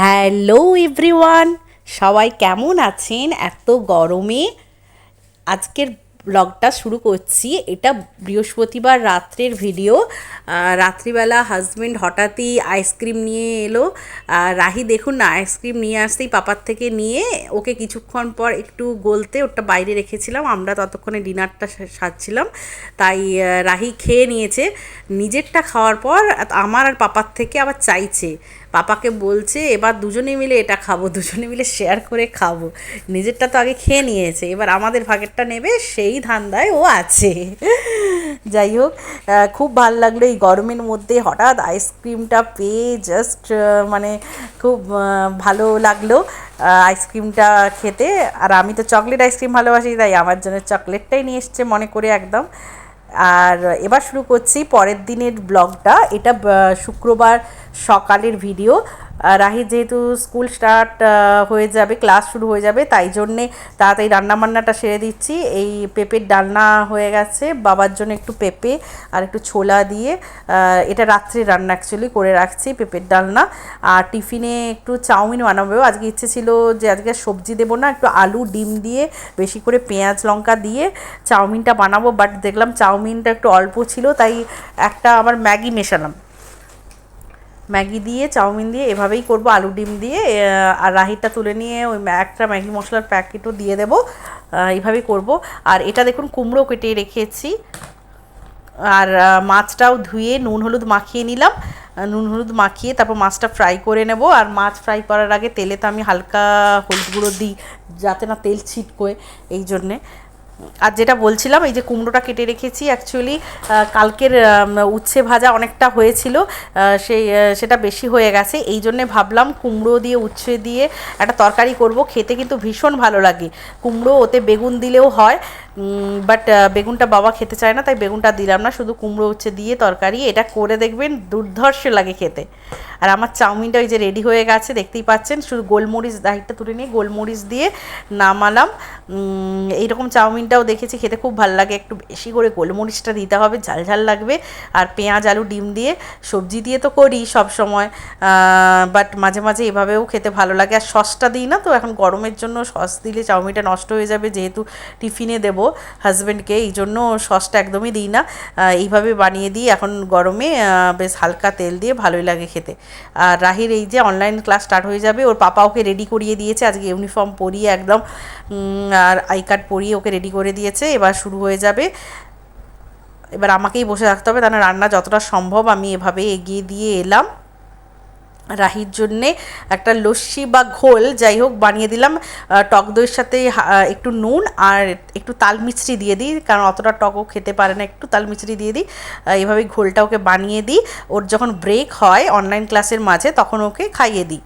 Hello everyone, সবাই কেমন আছেন? এত গরমে আজকের ব্লগটা শুরু করছি। এটা বৃহস্পতিবার রাত্রের ভিডিও। রাত্রিবেলা হাজব্যান্ড হঠাৎই আইসক্রিম নিয়ে এলো। রাহি দেখুন না আইসক্রিম নিয়ে আসতেই পাপার থেকে নিয়ে ওকে কিছুক্ষণ পর একটু গলতে ওটা বাইরে রেখেছিলাম। আমরা ততক্ষণে ডিনারটা সারছিলাম। তাই রাহি খেয়ে নিয়েছে। নিজেরটা খাওয়ার পর, আমার আর পাপার থেকে আবার চাইছে। পাপাকে বলছে, এবার দুজনে মিলে এটা খাব, দুজনে মিলে শেয়ার করে খাব। নিজেরটা তো আগে খেয়ে নিয়েছে, এবার আমাদের ভাগেরটা নেবে, সেই ধান্দায় ও আছে। যাই হোক খুব ভালো লাগল এই গরমের মধ্যে হঠাৎ আইসক্রিমটা পেয়ে জাস্ট মানে খুব ভালো লাগল আইসক্রিমটা খেতে। আর আমি তো চকলেট আইসক্রিম ভালোবাসি, তাই আমার জন্য চকলেটটাই নিয়ে এসছে মনে করে একদম। আর এবার শুরু করছি পরের দিনের ব্লগটা। এটা শুক্রবার সকালের ভিডিও রাহির যেহেতু স্কুল স্টার্ট হয়ে যাবে, ক্লাস শুরু হয়ে যাবে, তাই জন্যে তাড়াতাড়ি রান্নাবান্নাটা সেরে দিচ্ছি। এই পেঁপের ডালনা হয়ে গেছে, বাবার জন্য একটু পেঁপে আর একটু ছোলা দিয়ে এটা রাত্রে রান্না অ্যাকচুয়ালি করে রাখছি পেঁপের ডালনা। আর টিফিনে একটু চাউমিন বানাবেও আজকে ইচ্ছে ছিল যে আজকে সবজি দেবো না, একটু আলু, ডিম দিয়ে, বেশি করে পেঁয়াজ, লঙ্কা দিয়ে চাউমিনটা বানাবো বাট দেখলাম চাউমিনটা একটু অল্প ছিল, তাই একটা আবার ম্যাগি মেশালাম। ম্যাগি দিয়ে, চাউমিন দিয়ে, এভাবেই করব। আলু ডিম দিয়ে আর রাহিটা তুলে নিয়ে ওই একটা ম্যাগি মশলার প্যাকেটও দিয়ে দেবো। এইভাবেই করব। আর এটা দেখুন, কুমড়ো কেটে রেখেছি। আর মাছটাও ধুয়ে নুন হলুদ মাখিয়ে নিলাম। নুন হলুদ মাখিয়ে তারপর মাছটা ফ্রাই করে নেব। আর মাছ ফ্রাই করার আগে তেলে তো আমি হালকা হলুদ গুঁড়ো দিই, যাতে না তেল ছিটকোয়, এই জন্যে। আর যেটা বলছিলাম, এই যে কুমড়োটা কেটে রেখেছি অ্যাকচুয়ালি কালকের উচ্ছে ভাজা অনেকটা হয়েছিল সেই সেটা বেশি হয়ে গেছে। এই জন্যে ভাবলাম কুমড়ো দিয়ে, উচ্ছে দিয়ে একটা তরকারি করব, খেতে কিন্তু ভীষণ ভালো লাগে। কুমড়ো ওতে বেগুন দিলেও হয় বাট বেগুনটা বাবা খেতে চায় না, তাই বেগুনটা দিলাম না, শুধু কুমড়ো উচ্ছে দিয়ে তরকারি, এটা করে দেখবেন দুর্ধর্ষ লাগে খেতে। আর আমার চাউমিনটা ওই যে রেডি হয়ে গেছে, দেখতেই পাচ্ছেন, শুধু গোলমরিচ দাহিটা তুলে নিয়ে গোলমরিচ দিয়ে নামালাম। এইরকম চাউমিনটাও দেখেছি, খেতে খুব ভালো লাগে, একটু বেশি করে গোলমরিচটা দিতে হবে, ঝাল ঝাল লাগবে। আর পেঁয়াজ, আলু, ডিম দিয়ে সবজি দিয়ে তো করি সব সময় বাট মাঝে মাঝে এভাবেও খেতে ভালো লাগে। আর সসটা দিই না, তো এখন গরমের জন্য সস দিলে চাউমিনটা নষ্ট হয়ে যাবে, যেহেতু টিফিনে দেবো। হাজব্যান্ডকে এই জন্য সসটা একদমই দিই না। এইভাবে বানিয়ে দিই। এখন গরমে বেশ হালকা তেল দিয়ে ভালোই লাগে খেতে। আর রাহির এই যে অনলাইন ক্লাস স্টার্ট হয়ে যাবে, ওর পাপা ওকে রেডি করিয়ে দিয়েছে। আজকে ইউনিফর্ম পরিয়ে একদম আর আই কার্ড পরিয়ে ওকে রেডি করে দিয়েছে। এবার শুরু হয়ে যাবে। এবার আমাকেই বসে থাকতে হবে। তাহলে রান্না যতটা সম্ভব আমি এভাবে এগিয়ে দিয়ে এলাম। রাহির জন্যে একটা লস্যি বা ঘোল, যাই হোক, বানিয়ে দিলাম। টক দইয়ের সাথে একটু নুন আর একটু তাল মিছরি দিয়ে দিই, কারণ অতটা টকও খেতে পারে না, একটু তাল মিছরি দিয়ে দিই। এভাবে ঘোলটা ওকে বানিয়ে দিই। ওর যখন ব্রেক হয় অনলাইন ক্লাসের মাঝে, তখন ওকে খাইয়ে দিই।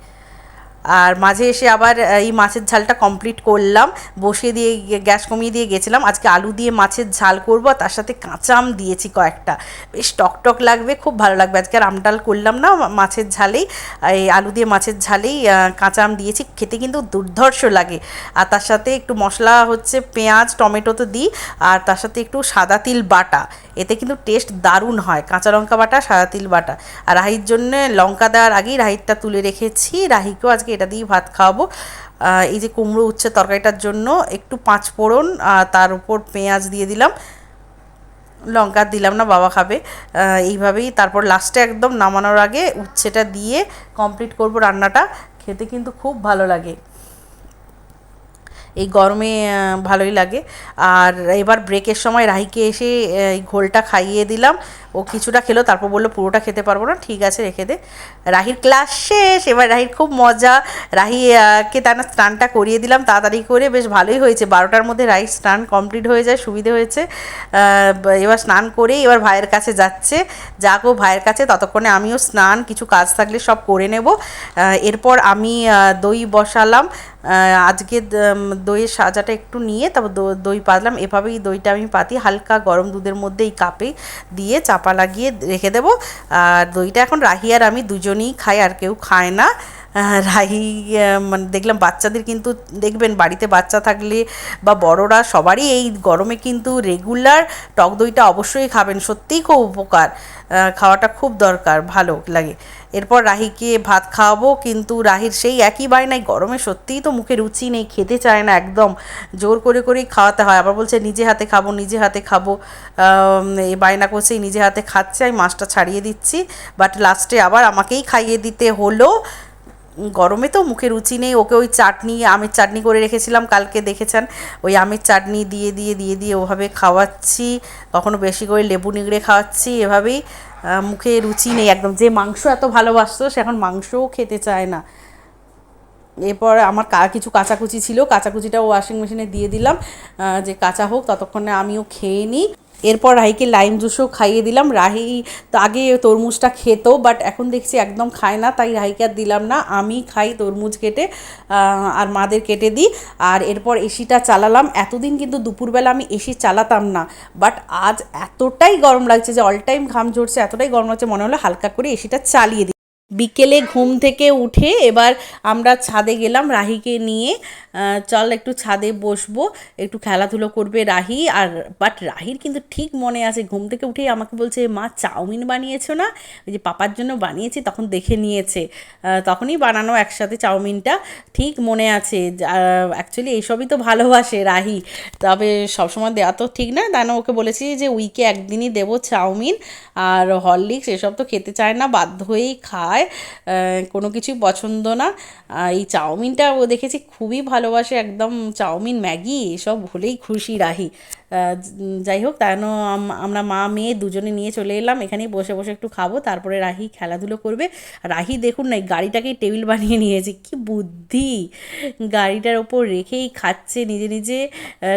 আর মাঝে এসে আবার এই মাছের ঝালটা কমপ্লিট করলাম। বসিয়ে দিয়ে গিয়ে- গ্যাস কমিয়ে দিয়ে গেছিলাম। আজকে আলু দিয়ে মাছের ঝাল করব, আর তার সাথে কাঁচা আম দিয়েছি কয়েকটা। বেশ টক টক লাগবে, খুব ভালো লাগবে। আজকে আর আমডাল করলাম না মাছের ঝালেই। এই আলু দিয়ে মাছের ঝালেই কাঁচা আম দিয়েছি। খেতে কিন্তু দুর্ধর্ষ লাগে। আর তার সাথে একটু মশলা হচ্ছে পেঁয়াজ, টমেটো তো দিই। আর তার সাথে একটু সাদা তিল বাটা। এতে কিন্তু টেস্ট দারুণ হয়। কাঁচা লঙ্কা বাটা, সাদা তিল বাটা। আর রাহির জন্য লঙ্কা দেওয়ার আগেই রাহিরটা তুলে রেখেছি। রাহিকেও আজকে এটা দিয়ে ভাত খাওয়াবো। এই যে কুমড়ো উচ্ছে তরকারিটার জন্য একটু পাঁচ ফোড়ন তার উপর পেঁয়াজ দিয়ে দিলাম। লঙ্কা দিলাম না, বাবা খাবে। এইভাবেই তারপর লাস্টে একদম নামানোর আগে উচ্ছেটা দিয়ে কমপ্লিট করব রান্নাটা। খেতে কিন্তু খুব ভালো লাগে। এই গরমে ভালোই লাগে। আর এবার ব্রেকের সময় রাহিকে এসে এই ঘোলটা খাইয়ে দিলাম। ও কিছুটা খেলো তারপর বলল পুরোটা খেতে পারব না ঠিক আছে রেখে দে। রাহির ক্লাস শেষ। এবার রাহির খুব মজা। রাহি আহ, কে তার স্নানটা করিয়ে দিলাম তাড়াতাড়ি করে বেশ ভালোই হয়েছে। বারোটার মধ্যে রাহির স্নান কমপ্লিট হয়ে যায় সুবিধে হয়েছে। এবার স্নান করে এবার ভাইয়ের কাছে যাচ্ছে। যাক ও ভাইয়ের কাছে ততক্ষণে আমিও স্নান কিছু কাজ থাকলে সব করে নেব। এরপর আমি দই বসালাম। আজকে দইয়ের সাজাটা একটু নিয়ে তারপর দই পাতলাম। এভাবেই দইটা আমি পাতি হালকা গরম দুধের মধ্যে এই কাপে দিয়ে চাপা লাগিয়ে রেখে দেবো। আর দইটা এখন রাহি আর আমি দুজনেই খাই, আর কেউ খায় না। আহ, রাহি মানে দেখলাম বাচ্চাদের কিন্তু দেখবেন বাড়িতে বাচ্চা থাকলে বা বড়রা সবারই এই গরমে কিন্তু রেগুলার টক দইটা অবশ্যই খাবেন। সত্যিই খুব উপকার। খাওয়াটা খুব দরকার ভালো লাগে। এরপর রাহিকে ভাত খাওয়াবো কিন্তু রাহির সেই একই বায়নায় গরমে সত্যিই তো মুখে রুচি নেই খেতে চায় না একদম। জোর করে করেই খাওয়াতে হয়। আবার বলছে নিজে হাতে খাব নিজে হাতে খাব। এই বায়না করছেই নিজে হাতে খাচ্ছে আমি মাছটা ছাড়িয়ে দিচ্ছি বাট লাস্টে আবার আমাকেই খাইয়ে দিতে হলো। গরমে তো মুখে রুচি নেই, ওকে ওই চাটনি, আমের চাটনি করে রেখেছিলাম, কালকে দেখেছেন? ওই আমের চাটনি দিয়ে দিয়ে দিয়ে দিয়ে ওভাবে খাওয়াচ্ছি, কখনো বেশি করে লেবু নিগড়ে খাওয়াচ্ছি, এভাবেই মুখে রুচি নেই একদম। যে মাংস এত ভালোবাসতো, সে এখন মাংসও খেতে চায় না। এরপর আমার কা, কিছু কাঁচাকুচি ছিল কাচাকুচিটা ওয়াশিং মেশিনে দিয়ে দিলাম যে কাঁচা হোক, ততক্ষণে আমিও খেয়ে নিই। এরপর রাহিকে লাইম জুসও খাইয়ে দিলাম। রাহি তো আগে তরমুজটা খেত বাট এখন দেখছি একদম খায় না, তাই রাহিকে আর দিলাম না। আমি খাই তরমুজ কেটে আর মাদের কেটে দিই। আর এরপর এসিটা চালালাম। এতদিন কিন্তু দুপুরবেলা আমি এসি চালাতাম না বাট আজ এতটাই গরম লাগছে যে অল টাইম ঘাম ঝরছে, এতটাই গরম লাগছে, মনে হলো হালকা করে এসিটা চালিয়ে দিই। বিকেলে ঘুম থেকে উঠে এবার আমরা ছাদে গেলাম রাহিকে নিয়ে। চল একটু ছাদে বসবো, একটু খেলাধুলো করবে রাহি। আর বাট রাহির কিন্তু ঠিক মনে আছে, ঘুম থেকে উঠেই আমাকে বলছে, মা, চাউমিন বানিয়েছো না? ওই যে পাপার জন্য বানিয়েছি, তখন দেখে নিয়েছে। তখনই বানানো একসাথে চাউমিনটা। ঠিক মনে আছে অ্যাকচুয়ালি এইসবই তো ভালোবাসে রাহি। তবে সবসময় দেওয়া তো ঠিক না। তাই ওকে বলেছি যে, উইকে একদিনই দেবো চাউমিন, আর হরলিক্স এসব তো খেতে চায় না, বাধ্য হয়েই খায়। আহ, কোনো কিছুই পছন্দ না। এই চাউমিনটা ও দেখেছি খুবই ভালোবাসে একদম চাউমিন ম্যাগি এসব হলেই খুশি রাহি। যাই হোক তাই আম- আমরা মা মেয়ে দুজনে নিয়ে চলে এলাম এখানেই বসে বসে একটু খাব তারপরে রাহি খেলাধুলো করবে। রাহি দেখুন না গাড়িটাকেই টেবিল বানিয়ে নিয়েছে কি বুদ্ধি! গাড়িটার ওপর রেখেই খাচ্ছে নিজে নিজে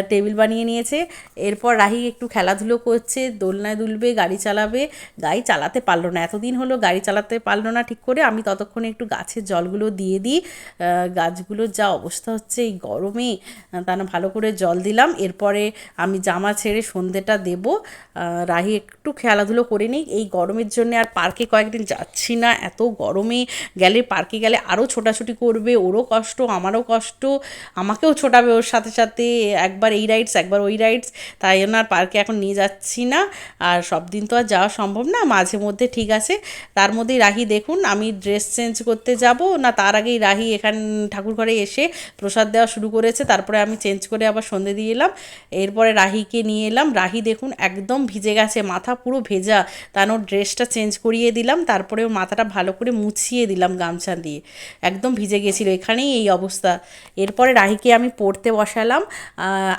টেবিল বানিয়ে নিয়েছে। এরপর রাহি একটু খেলাধুলো করছে দোলনায় দুলবে গাড়ি চালাবে। গাড়ি চালাতে পারল না এতদিন হলো গাড়ি চালাতে পারল না ঠিক করে আমি ততক্ষণে একটু গাছের জলগুলো দিয়ে দিই। গাছগুলোর যা অবস্থা হচ্ছে এই গরমে আহ, তা না ভালো করে জল দিলাম। এরপরে আমি জামা ছেড়ে সন্ধেটা দেবো। রাহি একটু খেলাধুলো করে নিই এই গরমের জন্য আর পার্কে কয়েকদিন যাচ্ছি না। এত গরমে গেলে পার্কে গেলে আরও ছোটাছুটি করবে ওরও কষ্ট আমারও কষ্ট আমাকেও ছোটাবে ওর সাথে সাথে। একবার এই রাইডস একবার ওই রাইডস তাই জন্য আর পার্কে এখন নিয়ে যাচ্ছি না। আর সব দিন তো আর যাওয়া সম্ভব না মাঝে মধ্যে ঠিক আছে। তার মধ্যেই রাহি দেখুন আমি ড্রেস চেঞ্জ করতে যাব। না, তার আগেই রাহি এখান ঠাকুর ঘরে এসে প্রসাদ দেওয়া শুরু করেছে। তারপরে আমি চেঞ্জ করে আবার সন্ধে দিয়ে এলাম। এরপরে রাহিকে নিয়ে এলাম। রাহি দেখুন একদম ভিজে গেছে, মাথা পুরো ভেজা। তার ওর ড্রেসটা চেঞ্জ করিয়ে দিলাম। তারপরে ওর মাথাটা ভালো করে মুছিয়ে দিলাম গামছা দিয়ে। একদম ভিজে গেছিল এখানেই এই অবস্থা। এরপরে রাহিকে আমি পড়তে বসালাম।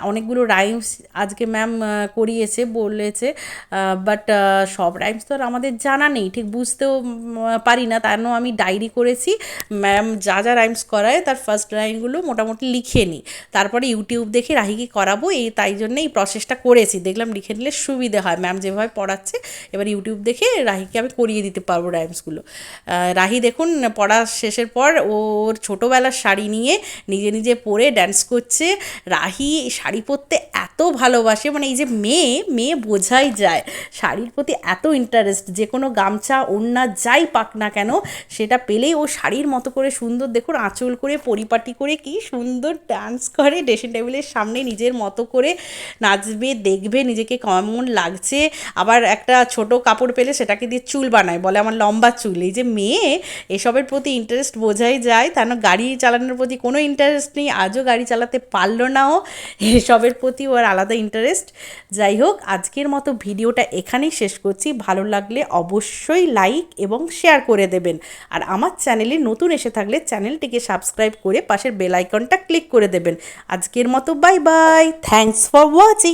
অনেকগুলো রাইমস আজকে ম্যাম করিয়েছে, বলেছে। বাট সব রাইমস তো আর আমাদের জানা নেই। ঠিক বুঝতেও পারি না। তার জন্য আমি ডায়েরি করেছি। ম্যাম যা যা রাইমস করায় তার ফার্স্ট লাইনগুলো মোটামুটি লিখে নিই তারপরে ইউটিউব দেখে রাহিকে করাবো, এই তাই জন্য এই প্রসেসটা করেছি। দেখলাম লিখে নিলে সুবিধে হয়। ম্যাম যেভাবে পড়াচ্ছে, এবার ইউটিউব দেখে রাহিকে আমি করিয়ে দিতে পারব রাইমসগুলো রাহি দেখুন, পড়া শেষের পর ওর ছোটোবেলার শাড়ি নিয়ে নিজে নিজে পরে ড্যান্স করছে। রাহি শাড়ি পরতে এত ভালোবাসে মানে এই যে মেয়ে মেয়ে বোঝাই যায়। শাড়ির প্রতি এত ইন্টারেস্ট যে কোনো গামছা, ওড়না, যাই পাক না কেন? সেটা পেলেই ও শাড়ির মতো করে সুন্দর দেখুন, আঁচল করে, পরিপাটি করে কি সুন্দর ডান্স করে। ড্রেসিং টেবিলের সামনে নিজের মতো করে নাচবে, দেখবে, নিজেকে কেমন লাগছে। আবার একটা ছোট কাপড় পেলে সেটাকে দিয়ে চুল বানায়, বলে আমার লম্বা চুল। এই যে মেয়ে, এসবের প্রতি ইন্টারেস্ট বোঝাই যায়। তার গাড়ি চালানোর প্রতি কোনো ইন্টারেস্ট নেই, আজও গাড়ি চালাতে পারল না ও। এসবের প্রতি ওর আলাদা ইন্টারেস্ট যাই হোক, আজকের মতো ভিডিওটা এখানেই শেষ করছি। ভালো লাগলে অবশ্যই লাইক এবং শেয়ার করে দেবেন। আর আমার চ্যানেলে নতুন এসে থাকলে চ্যানেলটিকে সাবস্ক্রাইব করে পাশের বেল আইকনটা ক্লিক করে দেবেন। আজকের মতো bye bye. Thanks for watching